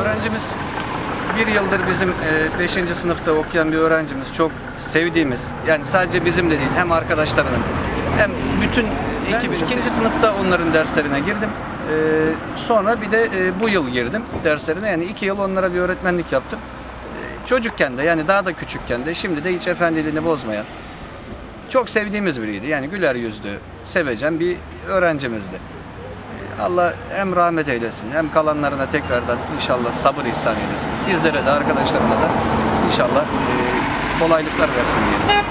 Öğrencimiz bir yıldır bizim 5. sınıfta okuyan bir öğrencimiz. Çok sevdiğimiz, yani sadece bizim de değil hem arkadaşlarının hem bütün ekibin. ikinci sınıfta onların derslerine girdim. E, sonra bir de e, bu yıl girdim derslerine. Yani iki yıl onlara bir öğretmenlik yaptım. E, çocukken de yani daha da küçükken de şimdi de hiç efendiliğini bozmayan çok sevdiğimiz biriydi. Yani güler yüzlü, sevecen bir öğrencimizdi. Allah hem rahmet eylesin hem kalanlarına tekrardan inşallah sabır ihsan eylesin. Bizlere de arkadaşlarına da inşallah e, kolaylıklar versin diyelim.